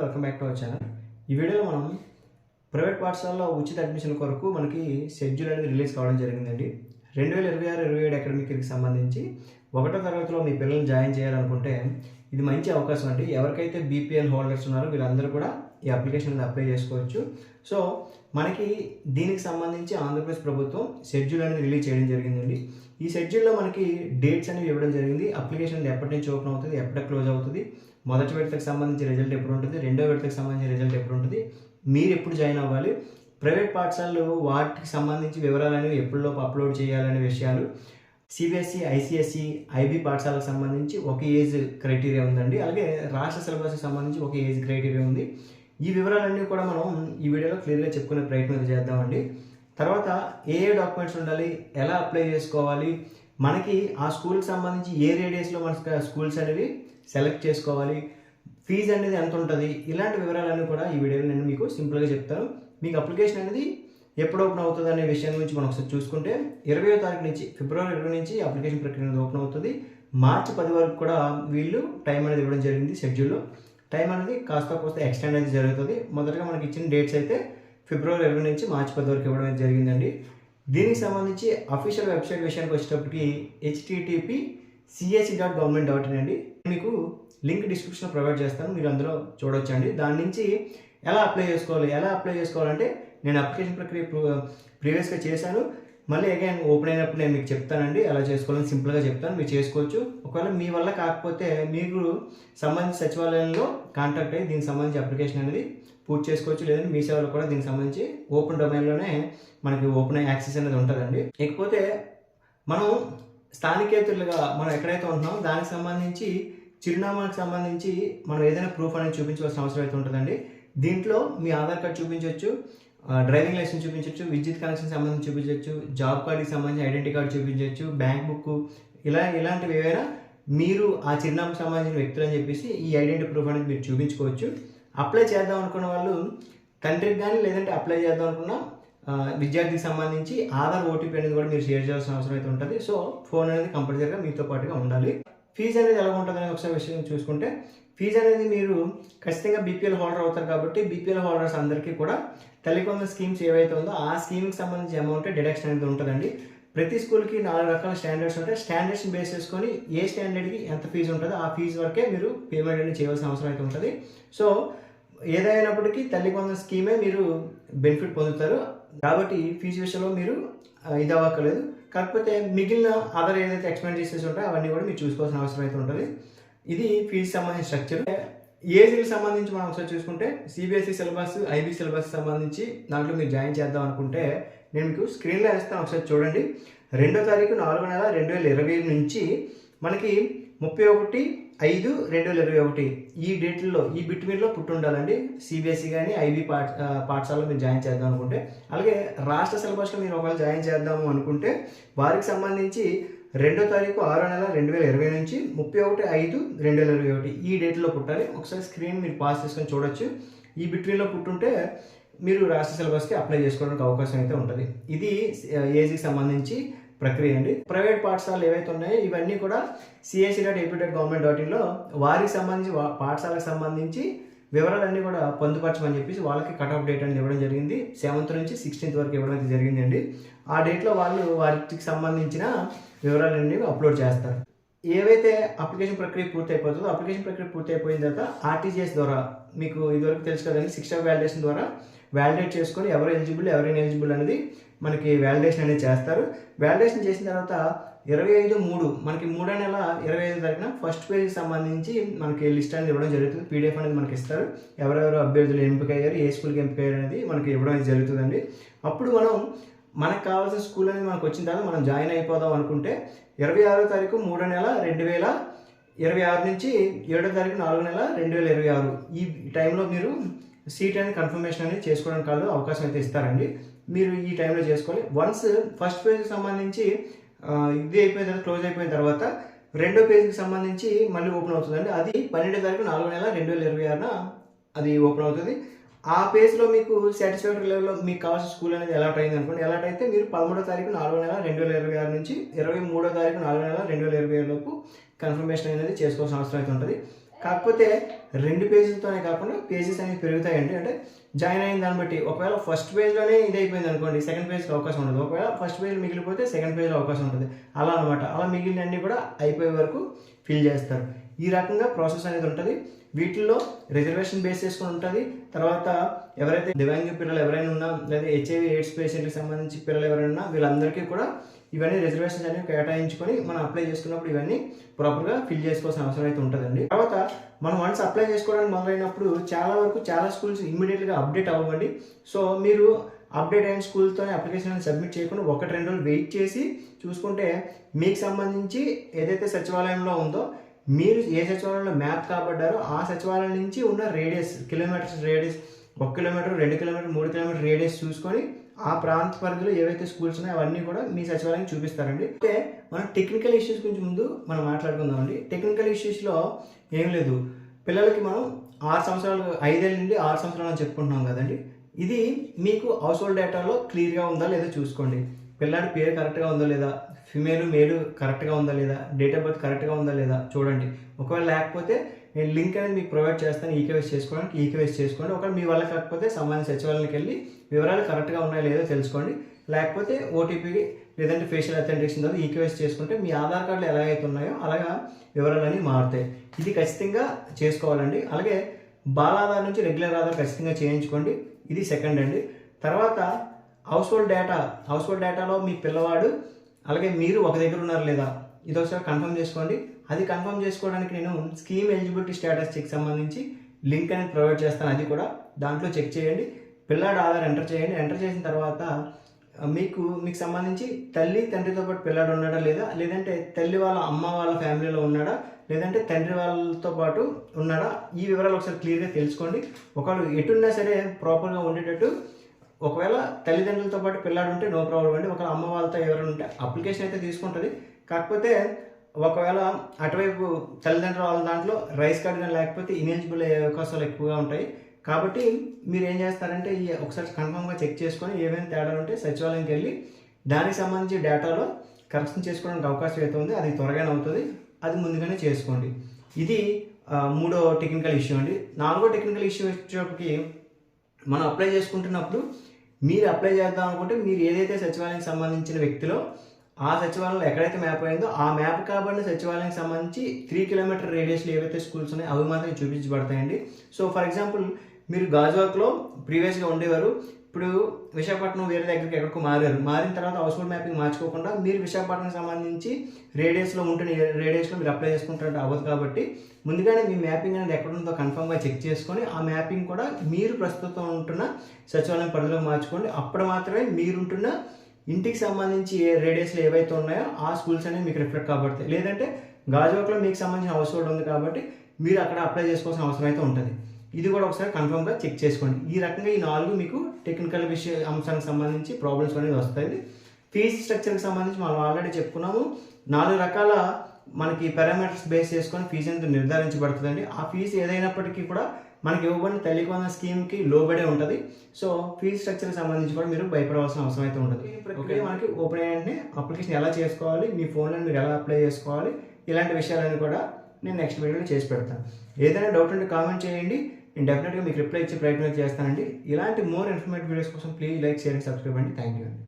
Welcome back to our channel. ఈ వీడియోలో మనం ప్రైవేట్ పాఠశాలలో ఉచిత అడ్మిషన్ కొరకు మనకి షెడ్యూల్ అనేది రిలీజ్ కావడం జరిగిందండి. రెండు వేల ఇరవై ఆరు ఇరవై ఏడు అకాడమిక్ ఇయర్కి సంబంధించి ఒకటో తరగతిలో మీ పిల్లల్ని జాయిన్ చేయాలనుకుంటే ఇది మంచి అవకాశం అండి. ఎవరికైతే బీపీఎల్ హోల్డర్స్ ఉన్నారో వీళ్ళందరూ కూడా ఈ అప్లికేషన్ అనేది అప్లై చేసుకోవచ్చు. సో మనకి దీనికి సంబంధించి ఆంధ్రప్రదేశ్ ప్రభుత్వం షెడ్యూల్ అనేది రిలీజ్ చేయడం జరిగిందండి. ఈ షెడ్యూల్లో మనకి డేట్స్ అనేవి ఇవ్వడం జరిగింది. అప్లికేషన్ ఎప్పటి నుంచి ఓపెన్ అవుతుంది ఎప్పటి క్లోజ్ అవుతుంది మొదటి విడతకు సంబంధించి రిజల్ట్ ఎప్పుడు ఉంటుంది రెండో విడతకు సంబంధించి రిజల్ట్ ఎప్పుడు ఉంటుంది మీరు ఎప్పుడు జాయిన్ అవ్వాలి ప్రైవేట్ పాఠశాలలు వాటికి సంబంధించి వివరాలు అనేవి ఎప్పటిలోపు అప్లోడ్ చేయాలనే విషయాలు సిబిఎస్ఈ ఐసిఎస్ఈ ఐబీ పాఠశాలకు సంబంధించి ఒక ఏజ్ క్రైటీరియా ఉందండి. అలాగే రాష్ట్ర సిలబస్కి సంబంధించి ఒక ఏజ్ క్రైటీరియా ఉంది. ఈ వివరాలన్నీ కూడా మనం ఈ వీడియోలో క్లియర్గా చెప్పుకునే ప్రయత్నం చేద్దామండి. తర్వాత ఏ ఏ డాక్యుమెంట్స్ ఉండాలి? ఎలా అప్లై చేసుకోవాలి? మనకి ఆ స్కూల్కి సంబంధించి ఏ రేడియస్లో మన స్కూల్స్ అనేవి సెలెక్ట్ చేసుకోవాలి? ఫీజు అనేది ఎంత ఉంటుంది? ఇలాంటి వివరాలన్నీ కూడా ఈ వీడియోలో నేను మీకు సింపుల్గా చెప్తాను. మీకు అప్లికేషన్ అనేది ఎప్పుడు ఓపెన్ అవుతుంది అనే విషయం గురించి మనం ఒకసారి చూసుకుంటే ఇరవయో తారీఖు నుంచి ఫిబ్రవరి ఇరవై నుంచి అప్లికేషన్ ప్రక్రియ అనేది ఓపెన్ అవుతుంది. మార్చి పది వరకు కూడా వీళ్ళు టైం అనేది ఇవ్వడం జరిగింది షెడ్యూల్లో టైం అనేది కాస్త కోస్త ఎక్స్టెండ్ అనేది జరుగుతుంది. మొదటగా మనకి ఇచ్చిన డేట్స్ అయితే ఫిబ్రవరి ఇరవై నుంచి మార్చి పది వరకు ఇవ్వడం జరిగిందండి. దీనికి సంబంధించి అఫీషియల్ వెబ్సైట్ విషయానికి వచ్చేటప్పటికి HTTP CSC dot government dot in అండి. మీకు లింక్ డిస్క్రిప్షన్లో ప్రొవైడ్ చేస్తాను. మీరు అందులో చూడొచ్చండి. దాని నుంచి ఎలా అప్లై చేసుకోవాలి ఎలా అప్లై చేసుకోవాలంటే నేను అప్లికేషన్ ప్రక్రియ ప్రీవియస్గా చేశాను. మళ్ళీ అగైన్ ఓపెన్ అయినప్పుడు నేను మీకు చెప్తానండి ఎలా చేసుకోవాలని సింపుల్గా చెప్తాను మీరు చేసుకోవచ్చు. ఒకవేళ మీ వల్ల కాకపోతే మీరు సంబంధించి సచివాలయంలో కాంటాక్ట్ అయ్యి దీనికి సంబంధించి అప్లికేషన్ అనేది పూర్తి చేసుకోవచ్చు. లేదంటే మీ సేవలో కూడా దీనికి సంబంధించి ఓపెన్ డొమైన్లోనే మనకి ఓపెన్ యాక్సెస్ అనేది ఉంటుందండి. ఇకపోతే మనం స్థానికేతరులుగా మనం ఎక్కడైతే ఉంటున్నామో దానికి సంబంధించి చిరునామాకి సంబంధించి మనం ఏదైనా ప్రూఫ్ అనేది చూపించవలసిన అవసరం అయితే ఉంటుందండి. దీంట్లో మీ ఆధార్ కార్డ్ చూపించవచ్చు డ్రైవింగ్ లైసెన్స్ చూపించవచ్చు విద్యుత్ కనెక్షన్ సంబంధించి చూపించవచ్చు జాబ్ కార్డుకి సంబంధించి ఐడెంటిటీ కార్డు చూపించవచ్చు బ్యాంక్ బుక్ ఇలా ఇలాంటివి ఏవైనా మీరు ఆ చిరునామాకు సంబంధించిన వ్యక్తులు అని చెప్పేసి ఈ ఐడెంటిటీ ప్రూఫ్ అనేది మీరు చూపించుకోవచ్చు. అప్లై చేద్దాం అనుకున్న వాళ్ళు తండ్రికి కానీ లేదంటే అప్లై చేద్దాం అనుకున్న విద్యార్థికి సంబంధించి ఆధార్ ఓటీపీ అనేది కూడా మీరు షేర్ చేయాల్సిన అవసరం అయితే ఉంటుంది. సో ఫోన్ అనేది కంపల్సరీగా మీతో పాటుగా ఉండాలి. ఫీజు అనేది ఎలా ఉంటుంది అనేది ఒకసారి విషయం చూసుకుంటే ఫీజు అనేది మీరు ఖచ్చితంగా బీపీఎల్ హోల్డర్ అవుతారు కాబట్టి బీపీఎల్ హోల్డర్స్ అందరికీ కూడా తల్లికొంద స్కీమ్స్ ఏవైతే ఉందో ఆ స్కీమ్కి సంబంధించి అమౌంట్ డిడక్షన్ అనేది ఉంటుందండి. ప్రతి స్కూల్కి నాలుగు రకాల స్టాండర్డ్స్ ఉంటాయి. స్టాండర్డ్స్ని బేస్ చేసుకొని ఏ స్టాండర్డ్కి ఎంత ఫీజు ఉంటుందో ఆ ఫీజు వరకే మీరు పేమెంట్ అనేది చేయవలసిన అవసరం అయితే ఉంటుంది. సో ఏదైనప్పటికీ తల్లి స్కీమే మీరు బెనిఫిట్ పొందుతారు. కాబట్టి ఫీజు విషయంలో మీరు ఇది అవ్వక్కర్లేదు. కాకపోతే మిగిలిన అదర్ ఏదైతే ఎక్స్పెండిచర్స్ ఉంటాయో అవన్నీ కూడా మీరు చూసుకోవాల్సిన అవసరం అయితే ఉంటుంది. ఇది ఫీజు సంబంధించిన స్ట్రక్చర్ ఏజీకి సంబంధించి మనం ఒకసారి చూసుకుంటే సిబిఎస్ఈ సిలబస్ ఐబీ సిలబస్ సంబంధించి దాంట్లో మీరు జాయిన్ చేద్దాం అనుకుంటే నేను మీకు స్క్రీన్లో వేస్తాను. ఒకసారి చూడండి. రెండో తారీఖు నాలుగో నెల రెండు వేల ఇరవై నుంచి మనకి ముప్పై ఒకటి ఐదు రెండు వేల ఇరవై ఒకటి. ఈ డేట్లో ఈ బిట్వీన్లో పుట్టి ఉండాలండి. సిబిఎస్ఈ కానీ ఐబీ పాఠ పాఠశాలలో మీరు జాయిన్ చేద్దాం అనుకుంటే. అలాగే రాష్ట్ర సిలబస్లో మీరు ఒకవేళ జాయిన్ చేద్దాము అనుకుంటే వారికి సంబంధించి రెండో తారీఖు ఆరో నెల రెండు వేల ఇరవై నుంచి ముప్పై ఒకటి ఐదు రెండు వేల ఇరవై ఒకటి. ఈ డేట్లో పుట్టాలి. ఒకసారి స్క్రీన్ మీరు పాస్ చేసుకొని చూడొచ్చు. ఈ బిట్వీన్లో పుట్టుంటే మీరు రాష్ట్ర సిలబస్కి అప్లై చేసుకోవడానికి అవకాశం అయితే ఉంటుంది. ఇది ఏజీకి సంబంధించి ప్రక్రియ అండి. ప్రైవేట్ పాఠశాలలు ఏవైతే ఉన్నాయో ఇవన్నీ కూడా CSC dot AP dot government dot ఇన్లో వారికి సంబంధించి పాఠశాలకు సంబంధించి వివరాలన్నీ కూడా పొందుపరచమని చెప్పేసి వాళ్ళకి కట్ ఆఫ్ డేట్ అనేది ఇవ్వడం జరిగింది. సెవెంత్ నుంచి సిక్స్టీన్త్ వరకు ఇవ్వడం అయితే జరిగిందండి. ఆ డేట్లో వాళ్ళు వారికి సంబంధించిన వివరాలన్నీ అప్లోడ్ చేస్తారు. ఏవైతే అప్లికేషన్ ప్రక్రియ పూర్తి అయిపోతుందో అప్లికేషన్ ప్రక్రియ పూర్తి అయిపోయిన తర్వాత ఆర్టీజీఎస్ ద్వారా మీకు ఇదివరకు తెలుసు కదండి సిక్స్ ఆఫ్ వ్యాలిడేషన్ ద్వారా వ్యాలిడేట్ చేసుకొని ఎవరు ఎలిజిబుల్ ఎవరు ఎలిజిబుల్ అనేది మనకి వ్యాలిడేషన్ అనేది చేస్తారు. వ్యాలిడేషన్ చేసిన తర్వాత ఇరవై ఐదు మూడు. మనకి మూడో నెల ఇరవై ఐదు తారీఖున ఫస్ట్ పేజ్కి సంబంధించి మనకి లిస్ట్ అనేది ఇవ్వడం జరుగుతుంది. పీడిఎఫ్ అనేది మనకి ఇస్తారు. ఎవరెవరు అభ్యర్థులు ఎంపిక అయ్యారు ఏ స్కూల్కి ఎంపిక అయ్యారు అనేది మనకి ఇవ్వడం అనేది జరుగుతుందండి. అప్పుడు మనం మనకు కావాల్సిన స్కూల్ అనేది మనకు వచ్చిన తర్వాత మనం జాయిన్ అయిపోదాం అనుకుంటే ఇరవై ఆరో తారీఖు మూడో నెల రెండు వేల ఇరవై ఆరు నుంచి ఏడో తారీఖు నాలుగు నెల రెండు వేల ఇరవై ఆరు. ఈ టైంలో మీరు సీట్ అనేది కన్ఫర్మేషన్ అనేది చేసుకోవడానికి వాళ్ళు అవకాశం అయితే ఇస్తారండి. మీరు ఈ టైంలో చేసుకోవాలి. వన్స్ ఫస్ట్ ఫేజ్కి సంబంధించి ఇది అయిపోయిన తర్వాత క్లోజ్ అయిపోయిన తర్వాత రెండో పేజ్కి సంబంధించి మళ్ళీ ఓపెన్ అవుతుందండి. అది పన్నెండో తారీఖు నాలుగో నెల రెండు వేల ఇరవై ఆరున అది ఓపెన్ అవుతుంది. ఆ పేజ్లో మీకు సాటిస్ఫాక్టరీ లెవెల్లో మీకు కావాల్సిన స్కూల్ అనేది ఎలాట్ అయింది అనుకోండి. ఎలాట్ అయితే మీరు పదమూడో తారీఖు నాలుగో నెల రెండు వేల ఇరవై ఆరు నుంచి ఇరవై మూడో తారీఖు నాలుగో నెల రెండు వేల ఇరవై ఆరు లోపు కన్ఫర్మేషన్ అనేది చేసుకోవాల్సిన అవసరం అయితే ఉంటుంది. కాకపోతే రెండు పేజీలతోనే కాకుండా పేజెస్ అనేవి పెరుగుతాయండి. అంటే జాయిన్ అయిన దాన్ని బట్టి ఒకవేళ ఫస్ట్ పేజ్లోనే ఇది అయిపోయింది అనుకోండి సెకండ్ పేజ్కి అవకాశం ఉండదు. ఒకవేళ ఫస్ట్ పేజ్ మిగిలిపోతే సెకండ్ పేజ్లో అవకాశం ఉంటుంది అలా అనమాట అలా మిగిలినన్ని కూడా అయిపోయే వరకు ఫిల్ చేస్తారు. ఈ రకంగా ప్రాసెస్ అనేది ఉంటుంది. వీటిల్లో రిజర్వేషన్ బేస్ చేసుకుని ఉంటుంది. తర్వాత ఎవరైతే దివ్యాంగ పిల్లలు ఎవరైనా ఉన్నా లేదా హెచ్ఐవి ఎయిడ్స్ పేషెంట్కి సంబంధించి పిల్లలు ఎవరైనా ఉన్నా వీళ్ళందరికీ కూడా ఇవన్నీ రిజర్వేషన్స్ అనేవి కేటాయించుకొని మనం అప్లై చేసుకున్నప్పుడు ఇవన్నీ ప్రాపర్గా ఫిల్ చేసుకోవాల్సిన అవసరం అయితే ఉంటుందండి. తర్వాత మనం వన్స్ అప్లై చేసుకోవడానికి మొదలైనప్పుడు చాలా వరకు చాలా స్కూల్స్ ఇమ్మీడియట్గా అప్డేట్ అవ్వండి. సో మీరు అప్డేట్ అయిన స్కూల్తోనే అప్లికేషన్ సబ్మిట్ చేయకుండా ఒకటి రెండు రోజులు వెయిట్ చేసి చూసుకుంటే మీకు సంబంధించి ఏదైతే సచివాలయంలో ఉందో మీరు ఏ సచివాలయంలో మ్యాప్ కాబడ్డారో ఆ సచివాలయం నుంచి ఉన్న రేడియస్ కిలోమీటర్స్ రేడియస్ ఒక కిలోమీటర్ రెండు కిలోమీటర్ మూడు కిలోమీటర్ రేడియస్ చూసుకొని ఆ ప్రాంత పరిధిలో ఏవైతే స్కూల్స్ ఉన్నాయో అవన్నీ కూడా మీ సచివాలయం చూపిస్తారండి. అంటే మనం టెక్నికల్ ఇష్యూస్ గురించి ముందు మనం మాట్లాడుకుందామండి. టెక్నికల్ ఇష్యూస్లో ఏం లేదు. పిల్లలకి మనం ఆరు సంవత్సరాలు ఐదేళ్ళ నుండి ఆరు సంవత్సరాలు అని చెప్పుకుంటున్నాం కదండి. ఇది మీకు హౌస్ హోల్డ్ డేటాలో క్లియర్గా ఉందా లేదో చూసుకోండి. పిల్లాడి పేరు కరెక్ట్గా ఉందా లేదా? ఫిమేల్ మేలు కరెక్ట్గా ఉందా లేదా? డేట్ ఆఫ్ బర్త్ కరెక్ట్గా ఉందా లేదా? చూడండి. ఒకవేళ లేకపోతే నేను లింక్ అనేది మీకు ప్రొవైడ్ చేస్తాను ఈకేవైస్ చేసుకోవడానికి ఈకేవైస్ చేసుకోండి. ఒకవేళ మీ వల్ల కాకపోతే సంబంధించిన సచివాలయానికి వెళ్ళి వివరాలు కరెక్ట్గా ఉన్నాయో లేదో తెలుసుకోండి. లేకపోతే ఓటీపీ లేదంటే ఫేషియల్ అథెంటికేషన్ ద్వారా ఈకేవైస్ చేసుకుంటే మీ ఆధార్ కార్డులు ఎలాగైతే ఉన్నాయో అలాగా వివరాలన్నీ మారుతాయి. ఇది ఖచ్చితంగా చేసుకోవాలండి. అలాగే బాలాధార్ నుంచి రెగ్యులర్ ఆధార్ ఖచ్చితంగా చేయించుకోండి. ఇది సెకండ్ అండి. తర్వాత household data household డేటాలో మీ పిల్లవాడు అలాగే మీరు ఒక దగ్గర ఉన్నారు లేదా? ఇది ఒకసారి కన్ఫర్మ్ చేసుకోండి. అది కన్ఫర్మ్ చేసుకోవడానికి నేను స్కీమ్ ఎలిజిబిలిటీ స్టేటస్ చెక్ సంబంధించి లింక్ అనేది ప్రొవైడ్ చేస్తాను. అది కూడా దాంట్లో చెక్ చేయండి. పిల్లాడు ఆధార్ ఎంటర్ చేయండి. ఎంటర్ చేసిన తర్వాత మీకు మీకు సంబంధించి తల్లి తండ్రితో పాటు పిల్లాడు ఉన్నాడా లేదా? లేదంటే తల్లి వాళ్ళ అమ్మ వాళ్ళ ఫ్యామిలీలో ఉన్నాడా? లేదంటే తండ్రి వాళ్ళతో పాటు ఉన్నాడా? ఈ వివరాలు ఒకసారి క్లియర్గా తెలుసుకోండి. ఒకవేళ ఎటున్నా సరే ప్రాపర్గా ఉండేటట్టు ఒకవేళ తల్లిదండ్రులతో పాటు పిల్లాడు ఉంటే నో ప్రాబ్లం అండి. ఒకవేళ అమ్మ వాళ్ళతో ఎవరైనా ఉంటే అప్లికేషన్ అయితే తీసుకుంటుంది. కాకపోతే ఒకవేళ అటువైపు తల్లిదండ్రుల వాళ్ళ దాంట్లో రైస్ కార్డు కానీ లేకపోతే ఇనెలిజిబుల్ అయ్యే అవకాశాలు ఎక్కువగా ఉంటాయి. కాబట్టి మీరు ఏం చేస్తారంటే ఈ ఒకసారి కన్ఫర్మ్గా చెక్ చేసుకొని ఏమైనా తేడాలు ఉంటే సచివాలయంకి వెళ్ళి దానికి సంబంధించి డేటాలో కరెక్షన్ చేసుకోవడానికి అవకాశం అయితే ఉంది అది త్వరగానే అవుతుంది. అది ముందుగానే చేసుకోండి. ఇది మూడో టెక్నికల్ ఇష్యూ అండి. నాలుగో టెక్నికల్ ఇష్యూ వచ్చేటప్పటికి మనం అప్లై చేసుకుంటున్నప్పుడు మీరు అప్లై చేద్దాం అనుకుంటే మీరు ఏదైతే సచివాలయానికి సంబంధించిన వ్యక్తిలో ఆ సచివాలయంలో ఎక్కడైతే మ్యాప్ అయిందో ఆ మ్యాప్ కాబడిన సచివాలయానికి సంబంధించి త్రీ కిలోమీటర్ రేడియస్లో ఏవైతే స్కూల్స్ ఉన్నాయో అవి మాత్రం చూపించబడతాయండి. సో ఫర్ ఎగ్జాంపుల్ మీరు గాజువాక్లో ప్రీవియస్గా ఉండేవారు. ఇప్పుడు విశాఖపట్నం వేరే దగ్గరికి ఎక్కడికో మారారు. మారిన తర్వాత హౌస్ఫుల్ మ్యాపింగ్ మార్చుకోకుండా మీరు విశాఖపట్నం సంబంధించి రేడియస్లో ఉంటున్న రేడియస్లో మీరు అప్లై చేసుకుంటారంటే అవ్వదు కాబట్టి ముందుగానే మీ మ్యాపింగ్ అనేది ఎక్కడ ఉందో కన్ఫర్మ్గా చెక్ చేసుకొని ఆ మ్యాపింగ్ కూడా మీరు ప్రస్తుతం ఉంటున్న సచివాలయం పరిధిలో మార్చుకోండి. అప్పుడు మాత్రమే మీరుంటున్న ఇంటికి సంబంధించి ఏ రేడియస్లో ఏవైతే ఉన్నాయో ఆ స్కూల్స్ అనేవి మీకు రిఫ్లెక్ట్ కాబడతాయి. లేదంటే గాజువాక్లో మీకు సంబంధించిన హౌస్ హోల్డ్ ఉంది కాబట్టి మీరు అక్కడ అప్లై చేసుకోవాల్సిన అవసరం అయితే ఉంటుంది. ఇది కూడా ఒకసారి కన్ఫర్మ్గా చెక్ చేసుకోండి. ఈ రకంగా ఈ నాలుగు మీకు టెక్నికల్ విషయ అంశానికి సంబంధించి ప్రాబ్లమ్స్ అనేది వస్తాయి. ఫీజ్ స్ట్రక్చర్కి సంబంధించి మనం ఆల్రెడీ చెప్పుకున్నాము. నాలుగు రకాల మనకి పారామీటర్స్ బేస్ చేసుకొని ఫీజు అనేది నిర్ధారించబడుతుందండి. ఆ ఫీజు ఏదైనప్పటికీ కూడా మనకి ఇవ్వబడిన వందన స్కీమ్కి లోబడే ఉంటుంది. సో ఫీజ్ స్ట్రక్చర్కి సంబంధించి కూడా మీరు భయపడవలసిన అవసరం అయితే ఉంటుంది. ఓకే మనకి ఓపెన్ అయ్యండి అప్లికేషన్ ఎలా చేసుకోవాలి మీ ఫోన్లో మీరు ఎలా అప్లై చేసుకోవాలి ఇలాంటి విషయాలన్నీ కూడా నేను నెక్స్ట్ వీడియోలో చేసి పెడతాను. ఏదైనా డౌట్ ఉంటే కామెంట్ చేయండి. నేను డెఫినెట్గా మీకు రిప్లై ఇచ్చే ప్రయత్నం చేస్తానండి. ఇలాంటి మోర్ ఇన్ఫర్మేటివ్ వీడియోస్ కోసం please like share and subscribe అండి. థ్యాంక్ యూ అండి.